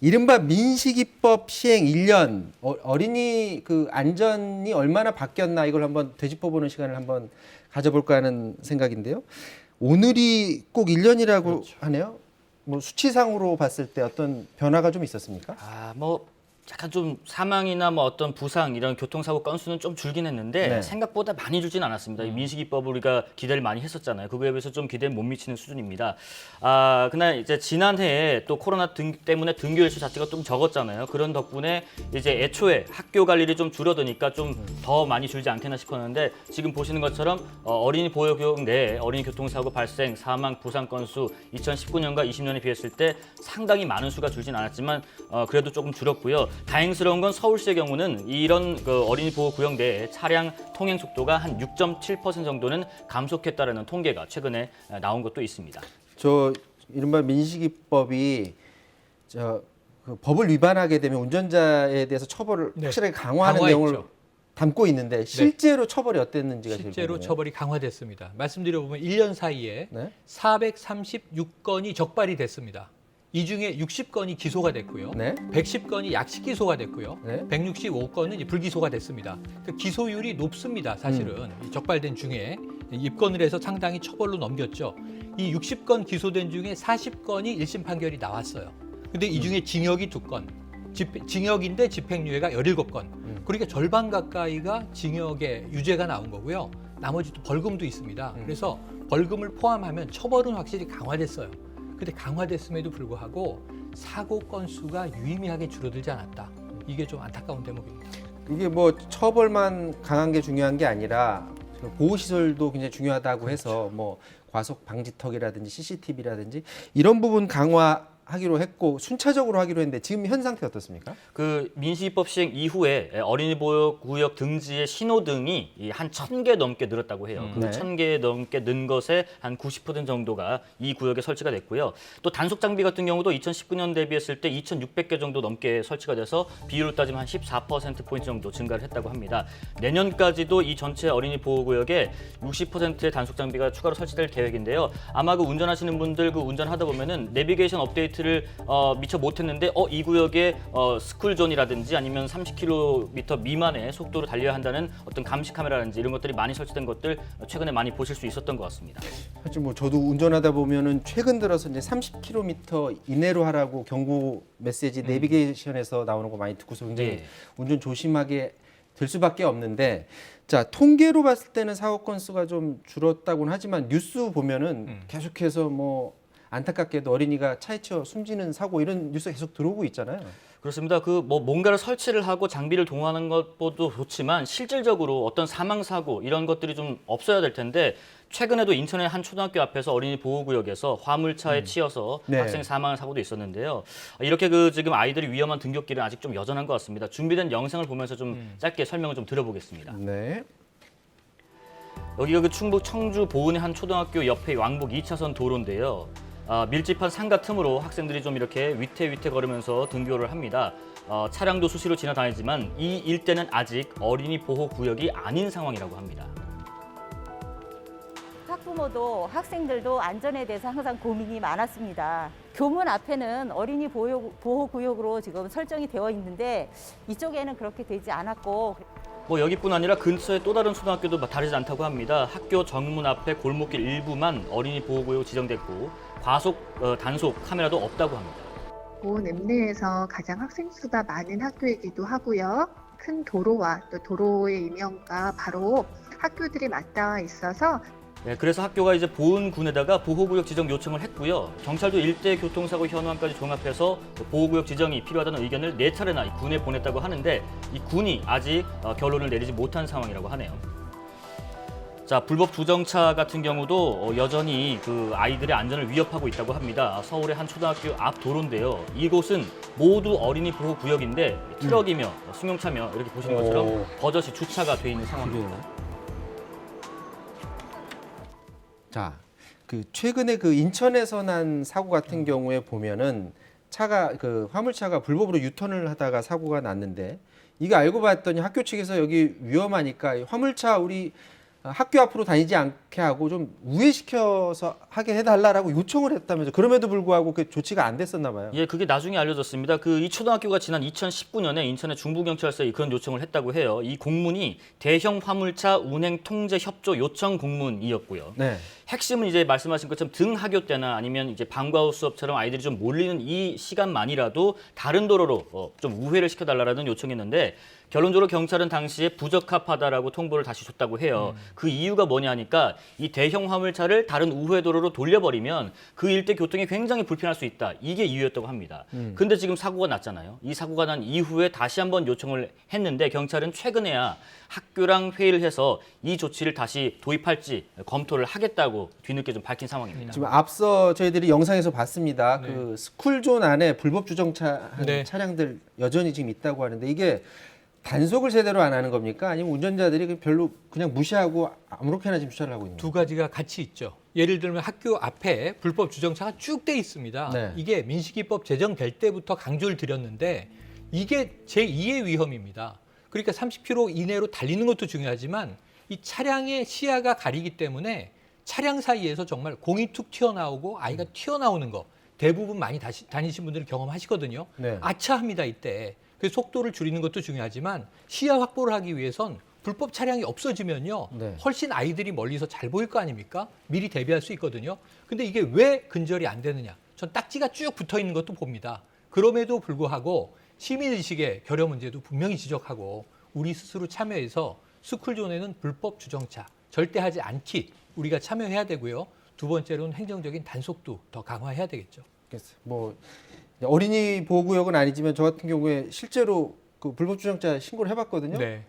이른바 민식이법 시행 1년 어, 린이 그 안전이 얼마나 바뀌었나 이걸 한번 되짚어보는 시간을 한번 가져볼까 하는 생각인데요. 오늘이 꼭 1년이라고 하네요. 뭐 수치상으로 봤을 때 어떤 변화가 좀 있었습니까? 아, 뭐 약간 좀 사망이나 뭐 어떤 부상 이런 교통사고 건수는 좀 줄긴 했는데 네. 생각보다 많이 줄진 않았습니다. 이 민식이법을 우리가 기대를 많이 했었잖아요. 그거에 비해서 좀 기대에 못 미치는 수준입니다. 아, 그날 이제 지난해에 또 코로나 등, 때문에 등교 일수 자체가 좀 적었잖아요. 그런 덕분에 이제 애초에 학교 갈 일이 좀 줄어드니까 좀 더 많이 줄지 않겠나 싶었는데 지금 보시는 것처럼 어, 어린이 보호구역 내에 어린이 교통사고 발생, 사망, 부상 건수 2019년과 20년에 비했을 때 상당히 많은 수가 줄진 않았지만 어, 그래도 조금 줄었고요. 다행스러운 건 서울시의 경우는 이런 그 어린이 보호 구역 내에 차량 통행 속도가 한 6.7% 정도는 감속했다라는 통계가 최근에 어, 나온 것도 있습니다. 저 이른바 민식이법이 저 그 법을 위반하게 되면 운전자에 대해서 처벌을 네. 확실하게 강화하는 강화했죠. 내용을 담고 있는데 실제로 처벌이 어땠는지가 실제로 궁금해요. 처벌이 강화됐습니다. 말씀드려 보면 1년 사이에 네. 436건이 적발이 됐습니다. 이 중에 60건이 기소가 됐고요. 네. 110건이 약식 기소가 됐고요. 네. 165건은 불기소가 됐습니다. 그 기소율이 높습니다. 사실은 이 적발된 중에 입건을 해서 상당히 처벌로 넘겼죠. 이 60건 기소된 중에 40건이 1심 판결이 나왔어요. 근데 이 중에 징역이 두 건, 집- 징역인데 집행유예가 17건. 그러니까 절반 가까이가 징역에 유죄가 나온 거고요. 나머지 또 벌금도 있습니다. 그래서 벌금을 포함하면 처벌은 확실히 강화됐어요. 근데 강화됐음에도 불구하고 사고 건수가 유의미하게 줄어들지 않았다. 이게 좀 안타까운 대목입니다. 이게 뭐 처벌만 강한 게 중요한 게 아니라 보호 시설도 굉장히 중요하다고 해서 뭐 과속 방지턱이라든지 CCTV라든지 이런 부분 강화 하기로 했고 순차적으로 하기로 했는데 지금 현 상태 어떻습니까? 그 민식이법 시행 이후에 어린이 보호 구역 등지의 신호등이 한 천 개 넘게 늘었다고 해요. 네. 그천개 넘게 는 것에 한 90% 정도가 이 구역에 설치가 됐고요. 또 단속 장비 같은 경우도 2019년 대비했을 때 2,600개 정도 넘게 설치가 돼서 비율로 따지면 한 14% 포인트 정도 증가를 했다고 합니다. 내년까지도 이 전체 어린이 보호 구역에 60%의 단속 장비가 추가로 설치될 계획인데요. 아마 그 운전하시는 분들 그 운전하다 보면은 내비게이션 업데이트 를 어, 미처 못했는데 어, 이 구역에 어, 스쿨존이라든지 아니면 30km 미만의 속도로 달려야 한다는 어떤 감시 카메라라든지 이런 것들이 많이 설치된 것들 최근에 많이 보실 수 있었던 것 같습니다. 사실 뭐 저도 운전하다 보면은 최근 들어서 이제 30km 이내로 하라고 경고 메시지 내비게이션에서 나오는 거 많이 듣고서 굉장히 예. 운전 조심하게 될 수밖에 없는데 자 통계로 봤을 때는 사고 건수가 좀 줄었다고는 하지만 뉴스 보면은 계속해서 뭐 안타깝게도 어린이가 차에 치여 숨지는 사고 이런 뉴스 가 계속 들어오고 있잖아요. 그렇습니다. 그 뭐 뭔가를 설치를 하고 장비를 동원하는 것도 좋지만 실질적으로 어떤 사망 사고 이런 것들이 좀 없어야 될 텐데 최근에도 인천의 한 초등학교 앞에서 어린이 보호구역에서 화물차에 치여서 네. 학생 사망한 사고도 있었는데요. 이렇게 그 지금 아이들이 위험한 등굣길은 아직 좀 여전한 것 같습니다. 준비된 영상을 보면서 좀 짧게 설명을 좀 들어보겠습니다. 네. 여기가 그 충북 청주 보은의 한 초등학교 옆에 왕복 2차선 도로인데요. 아, 밀집한 상가 틈으로 학생들이 좀 이렇게 위태위태 걸으면서 등교를 합니다. 어, 차량도 수시로 지나다니지만 이 일대는 아직 어린이 보호 구역이 아닌 상황이라고 합니다. 학부모도 학생들도 안전에 대해서 항상 고민이 많았습니다. 교문 앞에는 어린이 보호, 보호구역으로 지금 설정이 되어 있는데 이쪽에는 그렇게 되지 않았고 뭐 여기뿐 아니라 근처에 또 다른 초등학교도 다르지 않다고 합니다. 학교 정문 앞에 골목길 일부만 어린이 보호구역 지정됐고 과속 어, 단속 카메라도 없다고 합니다. 보은 읍내에서 가장 학생 수가 많은 학교이기도 하고요. 큰 도로와 또 도로의 이면과 바로 학교들이 맞닿아 있어서 네, 그래서 학교가 이제 보은군에다가 보호구역 지정 요청을 했고요. 경찰도 일대 교통사고 현황까지 종합해서 보호구역 지정이 필요하다는 의견을 네 차례나 이 군에 보냈다고 하는데 이 군이 아직 어, 결론을 내리지 못한 상황이라고 하네요. 자, 불법 주정차 같은 경우도 어, 여전히 그 아이들의 안전을 위협하고 있다고 합니다. 서울의 한 초등학교 앞 도로인데요. 이곳은 모두 어린이 보호 구역인데 트럭이며 승용차며 이렇게 보시는 것처럼 오. 버젓이 주차가 돼 있는 상황입니다. 자, 그 최근에 그 인천에서 난 사고 같은 경우에 보면은 차가 그 화물차가 불법으로 유턴을 하다가 사고가 났는데 이거 알고 봤더니 학교 측에서 여기 위험하니까 이 화물차 우리 학교 앞으로 다니지 않게 하고 좀 우회시켜서 하게 해달라라고 요청을 했다면서 그럼에도 불구하고 그 조치가 안 됐었나 봐요. 예, 그게 나중에 알려졌습니다. 그 이 초등학교가 지난 2019년에 인천의 중부경찰서에 그런 요청을 했다고 해요. 이 공문이 대형 화물차 운행 통제 협조 요청 공문이었고요. 네. 핵심은 이제 말씀하신 것처럼 등하교 때나 아니면 이제 방과 후 수업처럼 아이들이 좀 몰리는 이 시간만이라도 다른 도로로 어, 좀 우회를 시켜달라는 요청했는데 결론적으로 경찰은 당시에 부적합하다라고 통보를 다시 줬다고 해요. 그 이유가 뭐냐 하니까 이 대형 화물차를 다른 우회 도로로 돌려버리면 그 일대 교통이 굉장히 불편할 수 있다. 이게 이유였다고 합니다. 근데 지금 사고가 났잖아요. 이 사고가 난 이후에 다시 한번 요청을 했는데 경찰은 최근에야 학교랑 회의를 해서 이 조치를 다시 도입할지 검토를 하겠다고 뒤늦게 좀 밝힌 상황입니다. 지금 앞서 저희들이 영상에서 봤습니다. 네. 그 스쿨존 안에 불법 주정차한 네. 차량들 여전히 지금 있다고 하는데 이게 단속을 제대로 안 하는 겁니까? 아니면 운전자들이 그 별로 그냥 무시하고 아무렇게나 지금 주차를 하고 있는 두? 가지가 같이 있죠. 예를 들면 학교 앞에 불법 주정차가 쭉 돼 있습니다. 네. 이게 민식이법 제정될 때부터 강조를 드렸는데 이게 제2의 위험입니다. 그러니까 30km 이내로 달리는 것도 중요하지만 이 차량의 시야가 가리기 때문에 차량 사이에서 정말 공이 툭 튀어나오고 아이가 튀어나오는 거 대부분 많이 다시, 다니신 분들은 경험하시거든요. 네. 아차합니다 이때. 그 속도를 줄이는 것도 중요하지만 시야 확보를 하기 위해선 불법 차량이 없어지면요. 네. 훨씬 아이들이 멀리서 잘 보일 거 아닙니까? 미리 대비할 수 있거든요. 근데 이게 왜 근절이 안 되느냐? 전 딱지가 쭉 붙어 있는 것도 봅니다. 그럼에도 불구하고 시민 의식의 결여 문제도 분명히 지적하고 우리 스스로 참여해서 스쿨존에는 불법 주정차 절대 하지 않기 우리가 참여해야 되고요. 두 번째로는 행정적인 단속도 더 강화해야 되겠죠. 뭐 어린이 보호구역은 아니지만 저 같은 경우에 실제로 그 불법 주정차 신고를 해봤거든요. 네.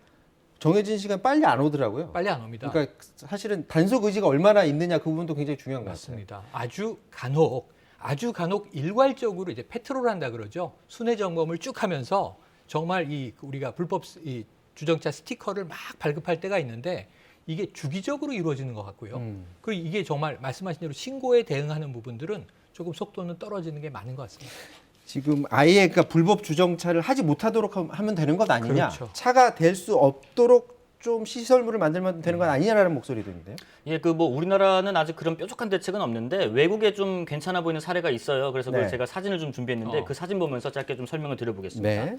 정해진 시간 빨리 안 오더라고요. 빨리 안 옵니다. 그러니까 사실은 단속 의지가 얼마나 있느냐 그 부분도 굉장히 중요한 것 같습니다. 맞습니다. 아주 간혹, 아주 간혹 일괄적으로 이제 페트롤 한다 그러죠. 순회 점검을 쭉 하면서 정말 이 우리가 불법 스- 이 주정차 스티커를 막 발급할 때가 있는데 이게 주기적으로 이루어지는 것 같고요. 음. 그리고 이게 정말 말씀하신 대로 신고에 대응하는 부분들은 조금 속도는 떨어지는 게 많은 것 같습니다. 지금 아예 그러니까 불법 주정차를 하지 못하도록 함- 하면 되는 것 아니냐? 그렇죠. 차가 될 수 없도록 좀 시설물을 만들면 되는 것 아니냐라는 목소리도 있는데요. 예, 그 뭐 우리나라는 아직 그런 뾰족한 대책은 없는데 외국에 좀 괜찮아 보이는 사례가 있어요. 그래서 그걸 네. 제가 사진을 좀 준비했는데 어. 그 사진 보면서 짧게 좀 설명을 드려보겠습니다. 네.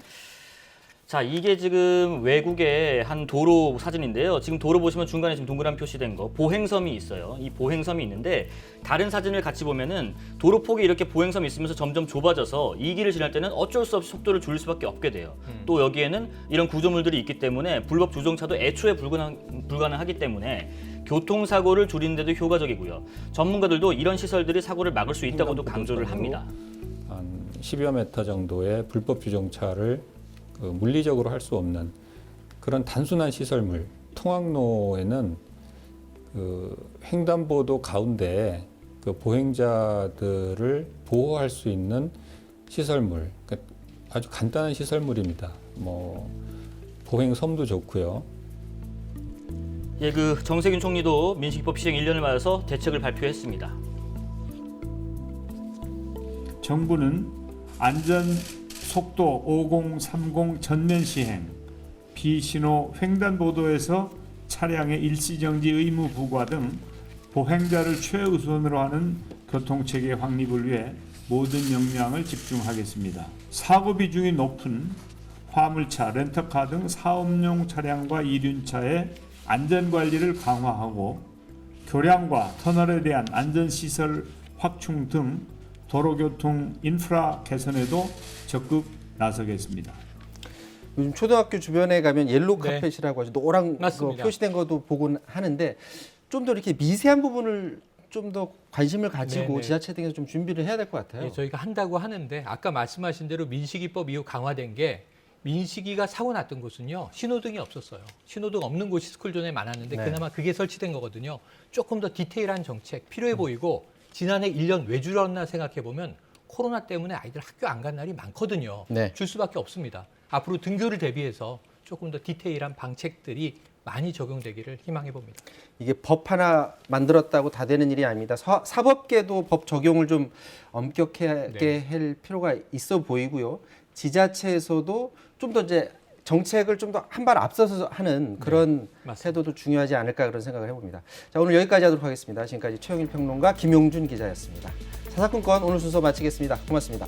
자, 이게 지금 외국의 한 도로 사진인데요. 지금 도로 보시면 중간에 지금 동그란 표시된 거 보행섬이 있어요. 이 보행섬이 있는데 다른 사진을 같이 보면은 도로 폭이 이렇게 보행섬이 있으면서 점점 좁아져서 이 길을 지날 때는 어쩔 수 없이 속도를 줄일 수밖에 없게 돼요. 또 여기에는 이런 구조물들이 있기 때문에 불법 주정차도 애초에 불가능, 불가능하기 때문에 교통사고를 줄이는데도 효과적이고요. 전문가들도 이런 시설들이 사고를 막을 수 있다고도 강조를 합니다. 한 10여 미터 정도의 불법 주정차를 그 물리적으로 할 수 없는 그런 단순한 시설물 통학로에는 그 횡단보도 가운데 그 보행자들을 보호할 수 있는 시설물 그러니까 아주 간단한 시설물입니다. 뭐 보행섬도 좋고요. 예, 그 정세균 총리도 민식이법 시행 1년을 맞아서 대책을 발표했습니다. 정부는 안전 속도 5030 전면 시행, 비신호 횡단보도에서 차량의 일시정지 의무 부과 등 보행자를 최우선으로 하는 교통체계 확립을 위해 모든 역량을 집중하겠습니다. 사고 비중이 높은 화물차, 렌터카 등 사업용 차량과 이륜차의 안전 관리를 강화하고 교량과 터널에 대한 안전시설 확충 등 도로교통 인프라 개선에도 적극 나서겠습니다. 요즘 초등학교 주변에 가면 옐로우 네. 카펫이라고 하죠. 노란 거 맞습니다. 표시된 것도 보곤 하는데 좀 더 이렇게 미세한 부분을 좀 더 관심을 가지고 네 네. 지자체 등에서 좀 준비를 해야 될 것 같아요. 예, 저희가 한다고 하는데 아까 말씀하신 대로 민식이법 이후 강화된 게 민식이가 사고 났던 곳은요 신호등이 없었어요. 신호등 없는 곳이 스쿨존에 많았는데 네. 그나마 그게 설치된 거거든요. 조금 더 디테일한 정책 음. 필요해 보이고 지난해 1년 왜 줄었나 생각해 보면 코로나 때문에 아이들 학교 안 간 날이 많거든요. 네. 줄 수밖에 없습니다. 앞으로 등교를 대비해서 조금 더 디테일한 방책들이 많이 적용되기를 희망해 봅니다. 이게 법 하나 만들었다고 다 되는 일이 아닙니다. 사, 사법계도 법 적용을 좀 엄격하게 네. 할 필요가 있어 보이고요. 지자체에서도 좀 더 이제 정책을 좀 더 한 발 앞서서 하는 그런 맞습니다. 태도도 중요하지 않을까 그런 생각을 해봅니다. 자 오늘 여기까지 하도록 하겠습니다. 지금까지 최영일 평론가 김용준 기자였습니다. 사사건건 오늘 순서 마치겠습니다. 고맙습니다.